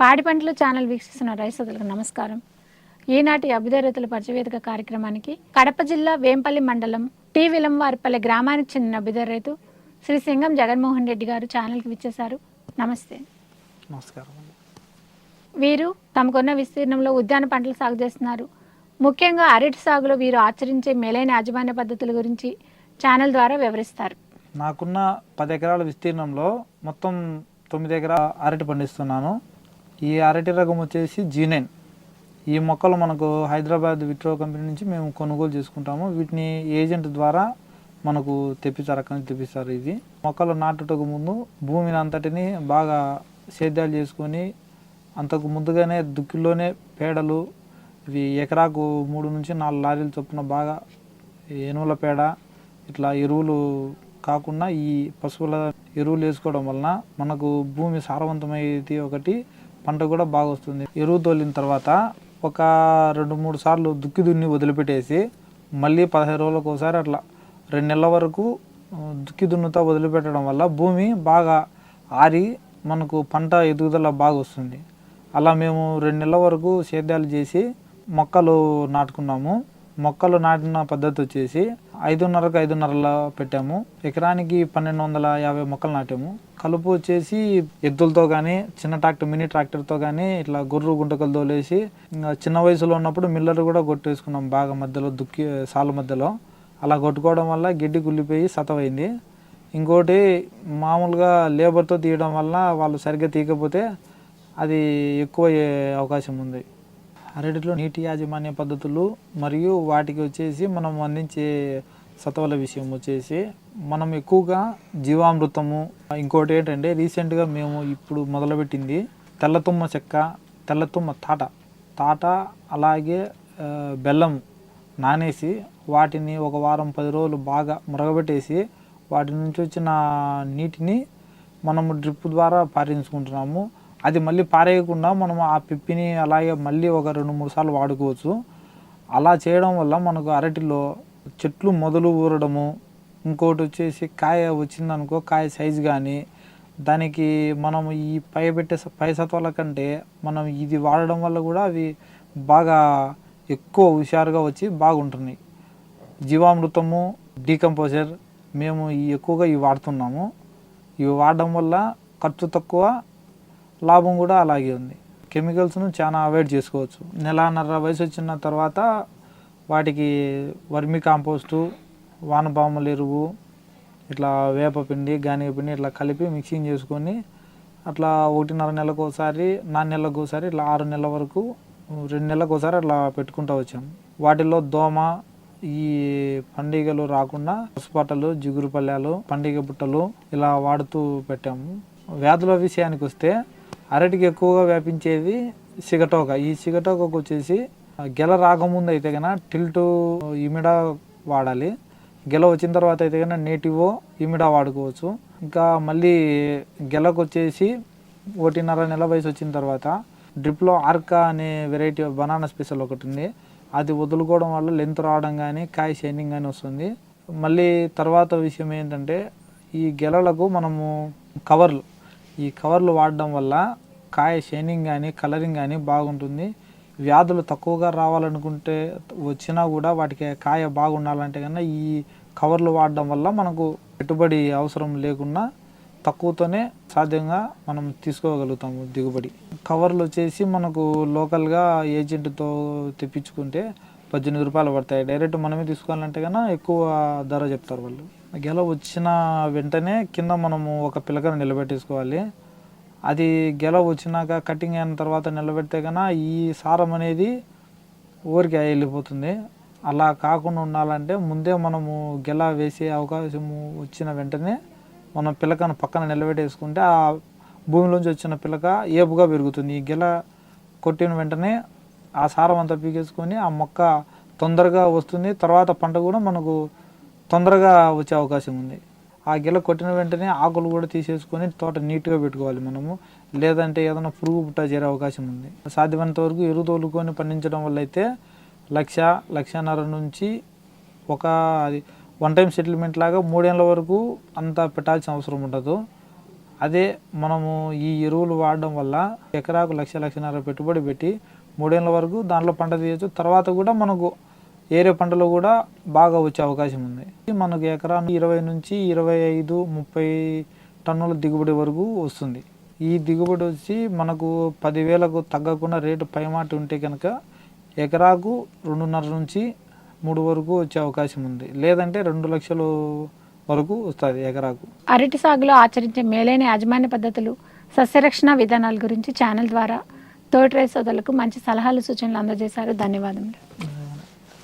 పాడి పంటలు ఛానల్ వీక్షిస్తున్న రైతులకు నమస్కారం. ఈనాటి అభ్యుదయ రైతుల పరిచయవేదిక కార్యక్రమానికి కడప జిల్లా వేంపల్లి మండలం టీ విలంవారిపల్లి గ్రామానికి చెందిన అభ్యుదయ రైతు శ్రీ సింగం జగన్మోహన్ రెడ్డి గారు ఛానల్కి విచ్చేశారు. నమస్తే. నమస్కారం వీరు తమకున్న విస్తీర్ణంలో ఉద్యాన పంటలు సాగు చేస్తున్నారు. ముఖ్యంగా అరటి సాగులో వీరు ఆచరించే మేలైన యాజమాన్య పద్ధతుల గురించి ఛానల్ ద్వారా వివరిస్తారు. నాకున్న పది ఎకరాల విస్తీర్ణంలో మొత్తం తొమ్మిది ఎకరాల అరటి పండిస్తున్నాను. ఈ అరటి రకం వచ్చేసి జీనైన్. ఈ మొక్కలు మనకు హైదరాబాద్ విట్రో కంపెనీ నుంచి మేము కొనుగోలు చేసుకుంటాము. వీటిని ఏజెంట్ ద్వారా మనకు తెప్పిస్తారు అక్కడి నుంచి తెప్పిస్తారు ఇది. మొక్కలు నాటుటకు ముందు భూమిని అంతటిని బాగా సేద్యాలు చేసుకొని అంతకు ముందుగానే దుక్కిలోనే పేడలు ఇవి ఎకరాకు మూడు నుంచి నాలుగు లారీలు చొప్పున బాగా ఎనువుల పేడ ఇట్లా ఎరువులు కాకుండా ఈ పశువుల ఎరువులు వేసుకోవడం వలన మనకు భూమి సారవంతమైతే ఒకటి పంట కూడా బాగా వస్తుంది. ఎరువు తోలిన తర్వాత ఒక రెండు మూడు సార్లు దుక్కి దున్ని వదిలిపెట్టేసి మళ్ళీ పదహైదు రోజులకు ఒకసారి అట్లా రెండు నెలల వరకు దుక్కి దున్నుతా వదిలిపెట్టడం వల్ల భూమి బాగా ఆరి మనకు పంట ఎదుగుదల బాగా వస్తుంది. అలా మేము రెండు నెలల వరకు సేద్యాలు చేసి మొక్కలు నాటుకున్నాము. మొక్కలు నాటిన పద్ధతి వచ్చేసి ఐదున్నరకు ఐదున్నరలో పెట్టాము. ఎకరానికి పన్నెండు వందల యాభై మొక్కలు నాటాము. కలుపు వచ్చేసి ఎద్దులతో కానీ చిన్న ట్రాక్టర్ మినీ ట్రాక్టర్తో కానీ ఇట్లా గొర్రు గుంటకలు తోలేసి ఇంకా చిన్న వయసులో ఉన్నప్పుడు మిల్లర్ కూడా కొట్టేసుకున్నాం బాగా మధ్యలో దుక్కి సాల మధ్యలో. అలా కొట్టుకోవడం వల్ల గిడ్డి కుళ్ళిపోయి సతమైంది. ఇంకోటి మామూలుగా లేబర్తో తీయడం వల్ల వాళ్ళు సరిగ్గా తీయకపోతే అది ఎక్కువ అయ్యే అవకాశం ఉంది. అరటిలో నీటి యాజమాన్య పద్ధతులు మరియు వాటికి వచ్చేసి మనం అందించే సతవల విషయం వచ్చేసి మనం ఎక్కువగా జీవామృతము ఇంకోటి ఏంటంటే రీసెంట్గా మేము ఇప్పుడు మొదలుపెట్టింది తెల్లతుమ్మ చెక్క తెల్లతుమ్మ తాట. తాట అలాగే బెల్లం నానేసి వాటిని ఒక వారం పది రోజులు బాగా మురగబెట్టేసి వాటి నుంచి వచ్చిన నీటిని మనము డ్రిప్ ద్వారా పారించుకుంటున్నాము అది మళ్ళీ పారేయకుండా మనం ఆ పిప్పిని అలాగే మళ్ళీ ఒక రెండు మూడు సార్లు వాడుకోవచ్చు. అలా చేయడం వల్ల మనకు అరటిలో చెట్లు మొదలు ఊరడము ఇంకోటి వచ్చేసి కాయ వచ్చిందనుకో కాయ సైజు కానీ దానికి మనం ఈ పై పెట్టే పై సత్వాల కంటే మనం ఇది వాడడం వల్ల కూడా అవి బాగా ఎక్కువ హుషారుగా వచ్చి బాగుంటున్నాయి. జీవామృతము డీకంపోజర్ మేము ఈ ఎక్కువగా ఇవి వాడుతున్నాము. ఇవి వాడడం వల్ల ఖర్చు తక్కువ లాభం కూడా అలాగే ఉంది. కెమికల్స్ను చాలా అవాయిడ్ చేసుకోవచ్చు. నెలన్నర వయసు వచ్చిన తర్వాత వాటికి వర్మి కాంపోస్టు వానపాముల ఎరువు ఇట్లా వేపపిండి గానిగపిండి ఇట్లా కలిపి మిక్సింగ్ చేసుకొని అట్లా ఒకటిన్నర నెలకు ఒకసారి నాలుగు నెలలకు ఒకసారి ఇట్లా ఆరు నెలల వరకు రెండు నెలలకు ఒకసారి అట్లా పెట్టుకుంటూ వచ్చాం. వాటిలో దోమ ఈ పండుగలు రాకుండా పసుపట్టలు జిగురు పల్లెలు పండుగ బుట్టలు ఇలా వాడుతూ పెట్టాము. వ్యాధుల విషయానికి వస్తే అరటికి ఎక్కువగా వ్యాపించేది సిగటోక. ఈ సిగటోకకు వచ్చేసి గెల రాకముందు అయితే కనుక టిల్టు ఇమిడా వాడాలి. గెల వచ్చిన తర్వాత అయితే కనుక నేటివో ఇమిడా వాడుకోవచ్చు. ఇంకా మళ్ళీ గెలకు వచ్చేసి ఒకటిన్నర నెల వయసు వచ్చిన తర్వాత డ్రిప్లో ఆర్కా అనే వెరైటీ బనానా స్పెషల్ ఒకటి ఉంది. అది వదులుకోవడం వల్ల లెంత్ రావడం కానీ కాయ షైనింగ్ కానీ వస్తుంది. మళ్ళీ తర్వాత విషయం ఏంటంటే ఈ గెలలకు మనము కవర్లు ఈ కవర్లు వాడడం వల్ల కాయ షైనింగ్ కానీ కలరింగ్ కానీ బాగుంటుంది. వ్యాధులు తక్కువగా రావాలనుకుంటే వచ్చినా కూడా వాటికి కాయ బాగుండాలంటే కన్నా ఈ కవర్లు వాడడం వల్ల మనకు పెట్టుబడి అవసరం లేకుండా తక్కువతోనే సాధ్యంగా మనం తీసుకోగలుగుతాము దిగుబడి. కవర్లు వచ్చేసి మనకు లోకల్గా ఏజెంట్తో తెప్పించుకుంటే పద్దెనిమిది రూపాయలు పడతాయి. డైరెక్ట్ మనమే తీసుకోవాలంటే కన్నా ఎక్కువ ధర చెప్తారు వాళ్ళు. గెల వచ్చిన వెంటనే కింద మనము ఒక పిలకను నిలబెట్టేసుకోవాలి. అది గెల వచ్చినాక కటింగ్ అయిన తర్వాత నిలబెడితే కన్నా ఈ సారం అనేది ఊరికి వెళ్ళిపోతుంది. అలా కాకుండా ఉండాలంటే ముందే మనము గెల వేసే అవకాశము వచ్చిన వెంటనే మనం పిలకను పక్కన నిలబెట్టేసుకుంటే ఆ భూమిలోంచి వచ్చిన పిలక ఏపుగా పెరుగుతుంది. ఈ గెల కొట్టిన వెంటనే ఆ సారం అంతా పీకేసుకొని ఆ మొక్క తొందరగా వస్తుంది. తర్వాత పంట కూడా మనకు తొందరగా వచ్చే అవకాశం ఉంది. ఆ గిల కొట్టిన వెంటనే ఆకులు కూడా తీసేసుకొని తోట నీట్గా పెట్టుకోవాలి మనము. లేదంటే ఏదైనా పురుగు పుట్ట చేరే అవకాశం ఉంది. సాధ్యమైనంత వరకు ఎరువు తోలుకొని పండించడం వల్ల అయితే లక్ష లక్షన్నర నుంచి ఒక అది వన్ టైం సెటిల్మెంట్ లాగా మూడేళ్ళ వరకు అంత పెట్టాల్సిన అవసరం ఉండదు. అదే మనము ఈ ఎరువులు వాడడం వల్ల ఎకరాకు లక్ష లక్షన్నర పెట్టుబడి పెట్టి మూడేళ్ళ వరకు దాంట్లో పంట తీయచ్చు. తర్వాత కూడా మనకు ఏరే పంటలు కూడా బాగా వచ్చే అవకాశం ఉంది. మనకు ఎకరాను ఇరవై నుంచి ఇరవై ఐదు ముప్పై టన్నుల దిగుబడి వరకు వస్తుంది. ఈ దిగుబడి వచ్చి మనకు పదివేలకు తగ్గకుండా రేటు పైమాటి ఉంటే కనుక ఎకరాకు రెండున్నర నుంచి మూడు వరకు వచ్చే అవకాశం ఉంది. లేదంటే రెండు లక్షలు వరకు వస్తుంది ఎకరాకు. అరటి సాగులో ఆచరించే మేలైన యాజమాన్య పద్ధతులు సస్యరక్షణ విధానాల గురించి ఛానల్ ద్వారా తోటి రైస్ సోదరులకు మంచి సలహాలు సూచనలు అందజేశారు. ధన్యవాదములు.